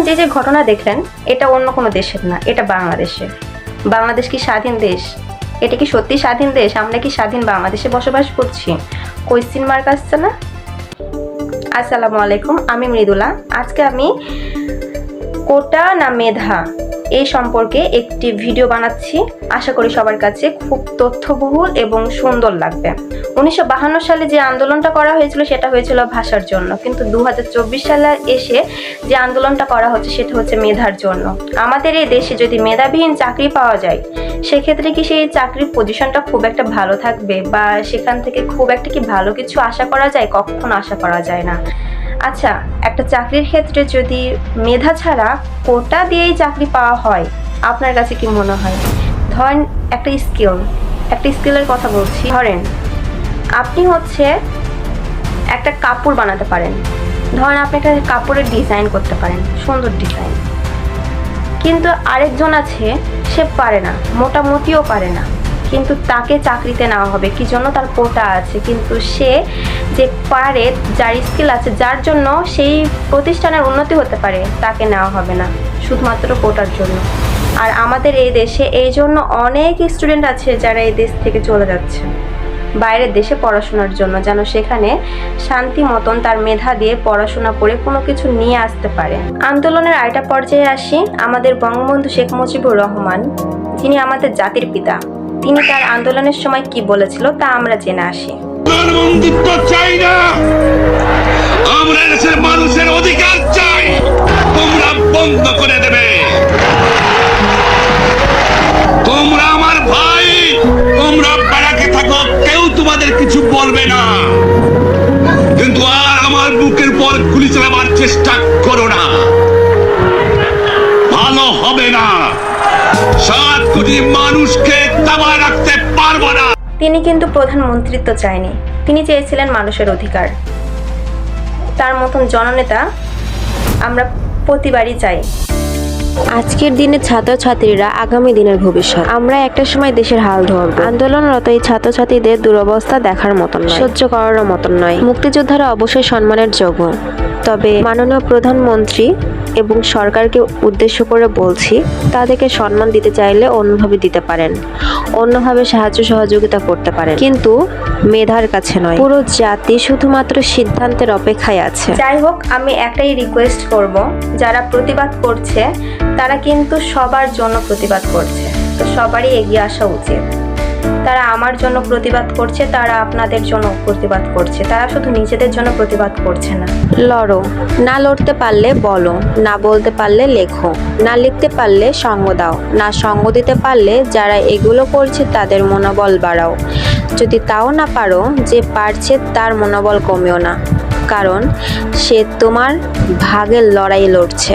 যে যে ঘটনা দেখলেন, এটা অন্য কোনো দেশের না, এটা বাংলাদেশের। বাংলাদেশ কি স্বাধীন দেশ? এটা কি সত্যি স্বাধীন দেশ? আমরা কি স্বাধীন বাংলাদেশে বসবাস করছি? কোয়েশ্চিন মার্ক আসছে না? আসসালামু আলাইকুম, আমি মৃদুলা। আজকে আমি কোটা না মেধা? এই সম্পর্কে একটি ভিডিও বানাচ্ছি। আশা করি সবার কাছে খুব তথ্যবহুল এবং সুন্দর লাগবে। উনিশশো সালে যে আন্দোলনটা করা হয়েছিল, সেটা হয়েছিল ভাষার জন্য। কিন্তু দু হাজার চব্বিশ সালে এসে যে আন্দোলনটা করা হচ্ছে, সেটা হচ্ছে মেধার জন্য। আমাদের এই দেশে যদি মেধাবিহীন চাকরি পাওয়া যায়, সেক্ষেত্রে কি সেই চাকরির পজিশনটা খুব একটা ভালো থাকবে? বা সেখান থেকে খুব একটা কি ভালো কিছু আশা করা যায়? কখনো আশা করা যায় না। আচ্ছা একটা চাকরির ক্ষেত্রে যদি মেধা ছাড়া কোটা দিয়েই চাকরি পাওয়া হয়, আপনার কাছে কি মনে হয়? ধরেন একটা স্কিল, একটা স্কিলের কথা বলছি। ধরেন আপনি হচ্ছে একটা কাপড় বানাতে পারেন। ধরেন আপনি একটা কাপড়ের ডিজাইন করতে পারেন, সুন্দর ডিজাইন। কিন্তু আরেকজন আছে, সে পারে না, মোটামুটিও পারে না। কিন্তু তাকে চাকরিতে নেওয়া হবে। কি জন্য? তার কোটা আছে। কিন্তু সে যে পারে, যার স্কিল আছে, যার জন্য সেই প্রতিষ্ঠানের উন্নতি হতে পারে, তাকে নেওয়া হবে না, শুধুমাত্র কোটার জন্য। আর আমাদের এই দেশে এই জন্য অনেক স্টুডেন্ট আছে যারা এই দেশ থেকে চলে যাচ্ছে। বাইরের দেশে পড়াশোনার জন্য, যেন সেখানে শান্তি মতন তার মেধা দিয়ে পড়াশোনা করে কোনো কিছু নিয়ে আসতে পারে। আন্দোলনের আরেকটা পর্যায়ে আসি। আমাদের বঙ্গবন্ধু শেখ মুজিবুর রহমান, যিনি আমাদের জাতির পিতা। তিনি তার আন্দোলনের সময় কি বলেছিল তা আমরা জেনে আসি। চাই না। আমরা মানুষের অধিকার চাই। তোমরা বন্ধ করে দেবে। তোমরা আমার ভাই। তোমরা বেড়াকে থাকো। কেউ তোমাদের কিছু বলবে না। কিন্তু আর আমার বুকের পর গুলি চালাবার চেষ্টা মানুষকে রাখতে পারব না? তিনি কিন্তু প্রধানমন্ত্রিত্ব চায়নি। তিনি চেয়েছিলেন মানুষের অধিকার। তার মতন জননেতা আমরা প্রতিবারই চাই। আজকের দিনে ছাত্রছাত্রীরা আগামী দিনের ভবিষ্যৎ। আমরা একটা সময় দেশের হাল ধরব। আন্দোলনরত এই ছাত্রছাত্রীদের দুরবস্থা দেখার মতন নয়। সহ্য করার মতন নয়। মুক্তিযোদ্ধারা অবশ্যই সম্মানের যোগ্য। তবে মাননীয় প্রধানমন্ত্রী এবং সরকারকে উদ্দেশ্য করে বলছি, তাদেরকে সম্মান দিতে চাইলে অন্যভাবে দিতে পারেন। অন্যভাবে সাহায্য সহযোগিতা করতে পারেন। কিন্তু মেধার কাছে নয়। পুরো জাতি শুধুমাত্র সিদ্ধান্তের অপেক্ষায় আছে। যাই হোক, আমি একটাই রিকোয়েস্ট করব, যারা প্রতিবাদ করছে, তারা কিন্তু সবার জন্য প্রতিবাদ করছে। তো সবারই এগিয়ে আসা উচিত। তারা আমার জন্য প্রতিবাদ করছে, তারা আপনাদের জন্য প্রতিবাদ করছে। তারা শুধু নিজেদের জন্য প্রতিবাদ করছে না। লড়ো। না লড়তে পারলে বলো, না বলতে পারলে লেখো। না লিখতে পারলে সঙ্গ দাও। না সঙ্গ দিতে পারলে যারা এগুলো করছে তাদের মনোবল বাড়াও। যদি তাও না পারো, যে পারছে তার মনোবল কমেও না। কারণ সে তোমার ভাগের লড়াই লড়ছে।